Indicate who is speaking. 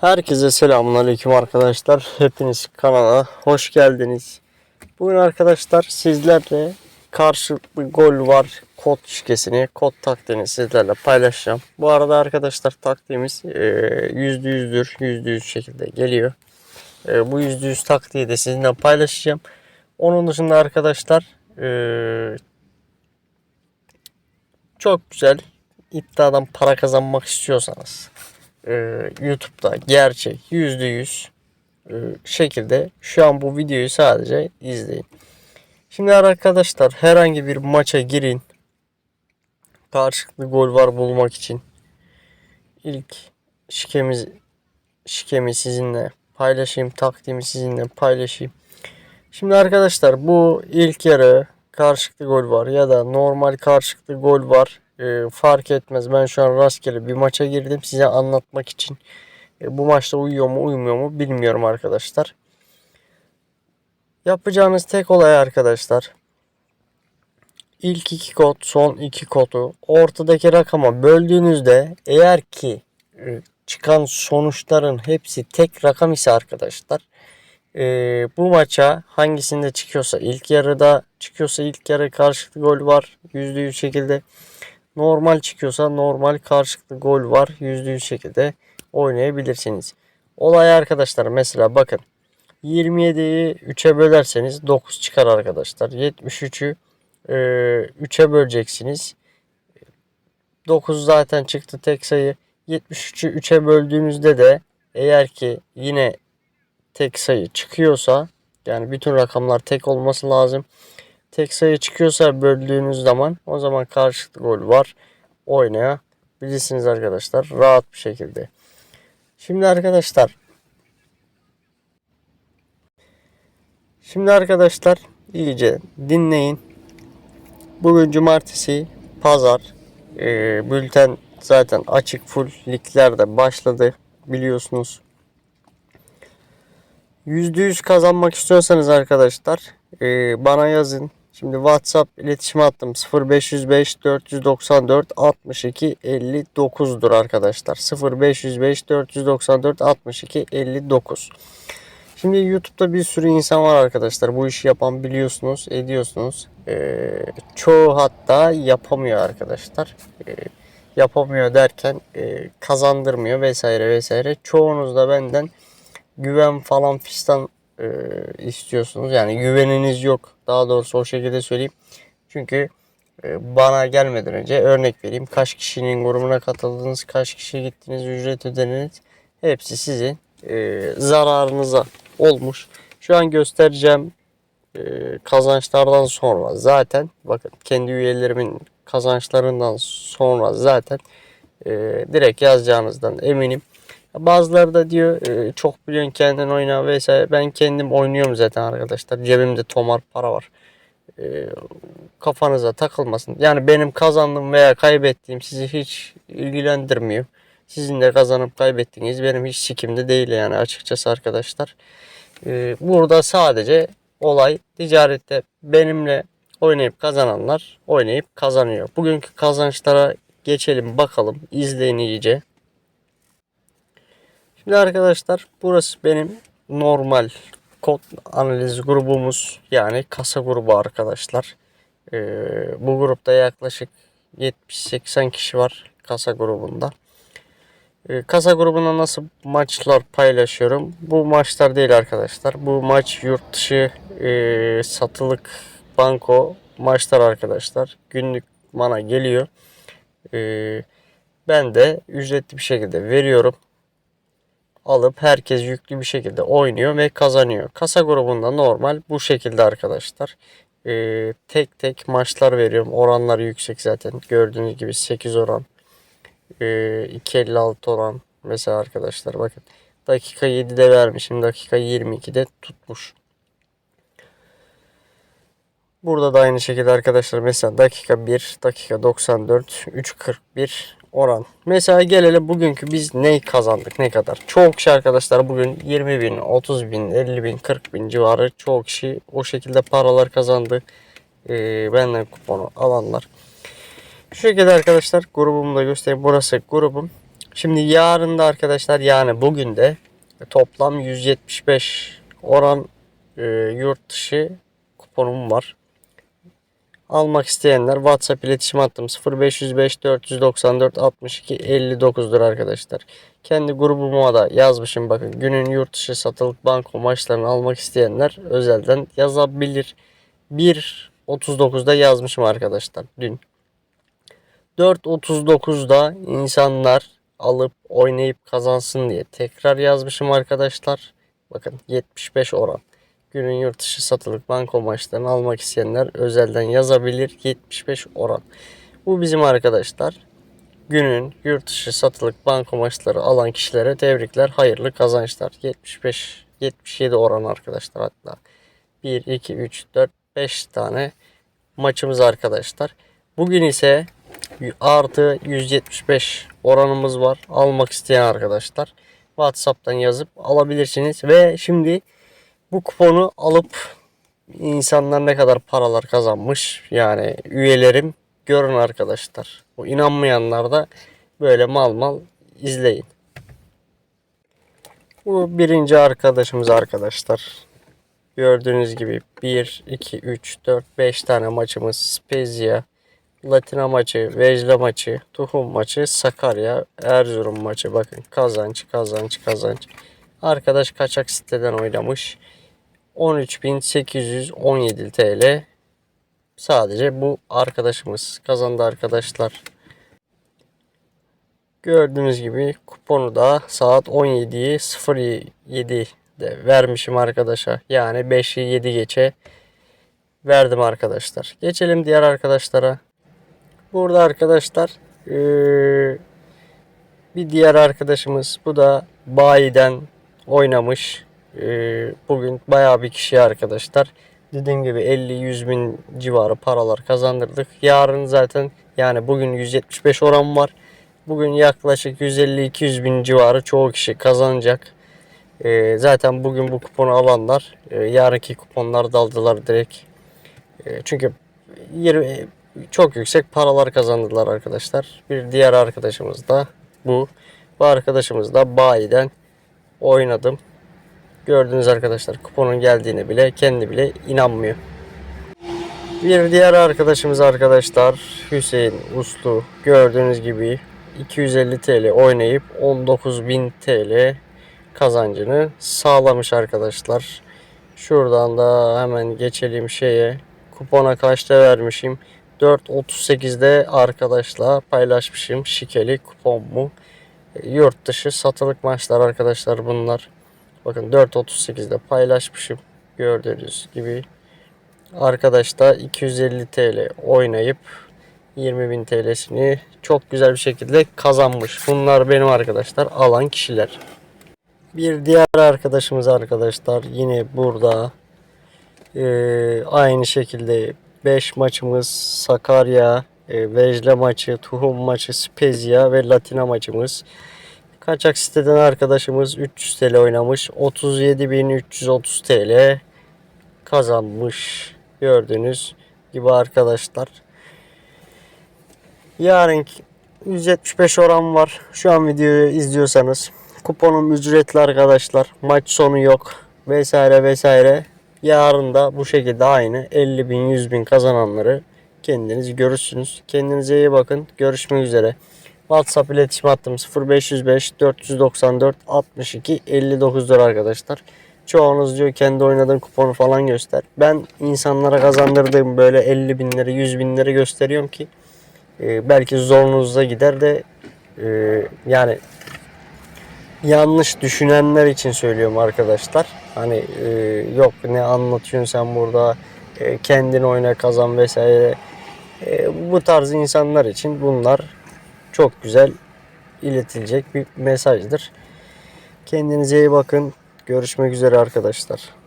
Speaker 1: Herkese selamünaleyküm arkadaşlar. Hepiniz kanala hoş geldiniz. Bugün arkadaşlar sizlerle karşılıklı gol var kod şikesini, kod taktiğini sizlerle paylaşacağım. Bu arada arkadaşlar taktiğimiz e, yüzde yüzdür, yüzde yüz şekilde geliyor. E, bu yüzde yüz taktiği de sizinle paylaşacağım. Onun dışında arkadaşlar e, çok güzel iddiadan para kazanmak istiyorsanız e, YouTube'da gerçek %100 e, şekilde şu an bu videoyu sadece izleyin. Şimdi arkadaşlar herhangi bir maça girin. Karşılıklı gol var bulmak için. İlk şikemiz şikemi sizinle paylaşayım. Taktiğimi sizinle paylaşayım. Şimdi arkadaşlar bu ilk yarı karşılıklı gol var ya da normal karşılıklı gol var. E, fark etmez. Ben şu an rastgele bir maça girdim size anlatmak için. E, bu maçta uyuyor mu uyumuyor mu bilmiyorum arkadaşlar. Yapacağınız tek olay arkadaşlar. İlk iki kod, son iki kodu ortadaki rakama böldüğünüzde eğer ki e, çıkan sonuçların hepsi tek rakam ise arkadaşlar e, bu maça hangisinde çıkıyorsa ilk yarıda çıkıyorsa ilk yarı karşılıklı gol var %100 şekilde normal çıkıyorsa normal karşılıklı gol var %100 şekilde oynayabilirsiniz. Olay arkadaşlar mesela bakın 27'yi 3'e bölerseniz 9 çıkar arkadaşlar. 73'ü e, 3'e böleceksiniz. 9 zaten çıktı tek sayı. 73'ü 3'e böldüğünüzde de eğer ki yine tek sayı çıkıyorsa yani bütün rakamlar tek olması lazım. Tek sayı çıkıyorsa böldüğünüz zaman o zaman karşılıklı gol var. Oynayabilirsiniz arkadaşlar rahat bir şekilde. Şimdi arkadaşlar Şimdi arkadaşlar iyice dinleyin. Bugün cumartesi, pazar. Ee, bülten zaten açık full ligler de başladı biliyorsunuz. %100 kazanmak istiyorsanız arkadaşlar e, bana yazın. Şimdi WhatsApp iletişime attım 0505 494 62 59'dur arkadaşlar. 0505 494 62 59. Şimdi YouTube'da bir sürü insan var arkadaşlar. Bu işi yapan biliyorsunuz, ediyorsunuz. Ee, çoğu hatta yapamıyor arkadaşlar. Ee, yapamıyor derken e, kazandırmıyor vesaire vesaire. Çoğunuz da benden güven falan fistan e, istiyorsunuz. Yani güveniniz yok. Daha doğrusu o şekilde söyleyeyim. Çünkü e, bana gelmeden önce örnek vereyim. Kaç kişinin grubuna katıldınız, kaç kişi gittiniz, ücret ödediniz. Hepsi sizin e, zararınıza olmuş. Şu an göstereceğim e, kazançlardan sonra zaten bakın kendi üyelerimin kazançlarından sonra zaten direkt yazacağınızdan eminim. Bazıları da diyor e, çok biliyorsun kendin oyna vesaire. Ben kendim oynuyorum zaten arkadaşlar. Cebimde tomar para var. E, kafanıza takılmasın. Yani benim kazandığım veya kaybettiğim sizi hiç ilgilendirmiyor. Sizin de kazanıp kaybettiğiniz benim hiç sikimde değil yani açıkçası arkadaşlar. E, burada sadece olay ticarette benimle oynayıp kazananlar oynayıp kazanıyor. Bugünkü kazançlara geçelim bakalım. İzleyin iyice. Şimdi arkadaşlar burası benim normal kod analiz grubumuz yani kasa grubu arkadaşlar. Ee, bu grupta yaklaşık 70-80 kişi var kasa grubunda. Ee, kasa grubuna nasıl maçlar paylaşıyorum? Bu maçlar değil arkadaşlar. Bu maç yurt dışı e, satılık banko maçlar arkadaşlar. Günlük bana geliyor. Ee, ben de ücretli bir şekilde veriyorum alıp herkes yüklü bir şekilde oynuyor ve kazanıyor. Kasa grubunda normal bu şekilde arkadaşlar. Ee, tek tek maçlar veriyorum. Oranları yüksek zaten. Gördüğünüz gibi 8 oran. Ee, 2.56 oran. Mesela arkadaşlar bakın. Dakika 7'de vermişim. Dakika 22'de tutmuş. Burada da aynı şekilde arkadaşlar mesela dakika 1, dakika 94, 3.41 oran. Mesela gelelim bugünkü biz ne kazandık ne kadar. Çoğu kişi arkadaşlar bugün 20 bin, 30 bin, 50 bin, 40 bin civarı çoğu kişi o şekilde paralar kazandı. Ee, benden kuponu alanlar. Şu şekilde arkadaşlar grubumu da göstereyim. Burası grubum. Şimdi yarın da arkadaşlar yani bugün de toplam 175 oran e, yurt dışı kuponum var. Almak isteyenler WhatsApp iletişim hattım 0505 494 62 59'dur arkadaşlar. Kendi grubuma da yazmışım bakın. Günün yurt dışı satılık banko maçlarını almak isteyenler özelden yazabilir. 1.39'da yazmışım arkadaşlar dün. 4.39'da insanlar alıp oynayıp kazansın diye tekrar yazmışım arkadaşlar. Bakın 75 oran. Günün yurt dışı satılık banko maçlarını almak isteyenler özelden yazabilir. 75 oran. Bu bizim arkadaşlar. Günün yurt dışı satılık banko maçları alan kişilere tebrikler. Hayırlı kazançlar. 75 77 oran arkadaşlar hatta. 1 2 3 4 5 tane maçımız arkadaşlar. Bugün ise artı 175 oranımız var. Almak isteyen arkadaşlar WhatsApp'tan yazıp alabilirsiniz. Ve şimdi bu kuponu alıp insanlar ne kadar paralar kazanmış yani üyelerim görün arkadaşlar. Bu inanmayanlar da böyle mal mal izleyin. Bu birinci arkadaşımız arkadaşlar. Gördüğünüz gibi 1, 2, 3, 4, 5 tane maçımız Spezia, Latina maçı, Vejle maçı, Tuhum maçı, Sakarya, Erzurum maçı. Bakın kazanç, kazanç, kazanç. Arkadaş kaçak siteden oynamış. 13.817 TL. Sadece bu arkadaşımız kazandı arkadaşlar. Gördüğünüz gibi kuponu da saat 17'yi 07'de vermişim arkadaşa. Yani 5'i 7 geçe verdim arkadaşlar. Geçelim diğer arkadaşlara. Burada arkadaşlar bir diğer arkadaşımız bu da bayiden oynamış. Eee, bugün bayağı bir kişi arkadaşlar. Dediğim gibi 50-100 bin civarı paralar kazandırdık. Yarın zaten yani bugün 175 oran var. Bugün yaklaşık 150-200 bin civarı çoğu kişi kazanacak. Eee, zaten bugün bu kuponu alanlar eee, yarınki kuponları da aldılar direkt. Eee, çünkü 20, çok yüksek paralar kazandılar arkadaşlar. Bir diğer arkadaşımız da bu. Bu arkadaşımız da bayiden oynadım. Gördüğünüz arkadaşlar kuponun geldiğine bile kendi bile inanmıyor. Bir diğer arkadaşımız arkadaşlar Hüseyin Uslu. Gördüğünüz gibi 250 TL oynayıp 19.000 TL kazancını sağlamış arkadaşlar. Şuradan da hemen geçelim şeye. Kupona kaçta vermişim? 4.38'de arkadaşla paylaşmışım. Şikeli kupon mu? Yurt dışı satılık maçlar arkadaşlar bunlar. Bakın 4.38'de paylaşmışım. Gördüğünüz gibi. Arkadaş da 250 TL oynayıp 20.000 TL'sini çok güzel bir şekilde kazanmış. Bunlar benim arkadaşlar alan kişiler. Bir diğer arkadaşımız arkadaşlar yine burada ee, aynı şekilde 5 maçımız Sakarya, e, Vejle maçı, Tuhum maçı, Spezia ve Latina maçımız. Kaçak siteden arkadaşımız 300 TL oynamış. 37.330 TL kazanmış. Gördüğünüz gibi arkadaşlar. Yarın 175 oran var. Şu an videoyu izliyorsanız. Kuponum ücretli arkadaşlar. Maç sonu yok. Vesaire vesaire. Yarın da bu şekilde aynı 50 bin 100 bin kazananları kendiniz görürsünüz. Kendinize iyi bakın. Görüşmek üzere. WhatsApp iletişim hattım 0505 494 62 59'dur arkadaşlar. Çoğunuz diyor kendi oynadığın kuponu falan göster. Ben insanlara kazandırdığım böyle 50 binleri 100 binleri gösteriyorum ki e, belki zorunuza gider de e, yani yanlış düşünenler için söylüyorum arkadaşlar. Hani e, yok ne anlatıyorsun sen burada e, kendin oyna kazan vesaire. E, bu tarz insanlar için bunlar çok güzel iletilecek bir mesajdır. Kendinize iyi bakın. Görüşmek üzere arkadaşlar.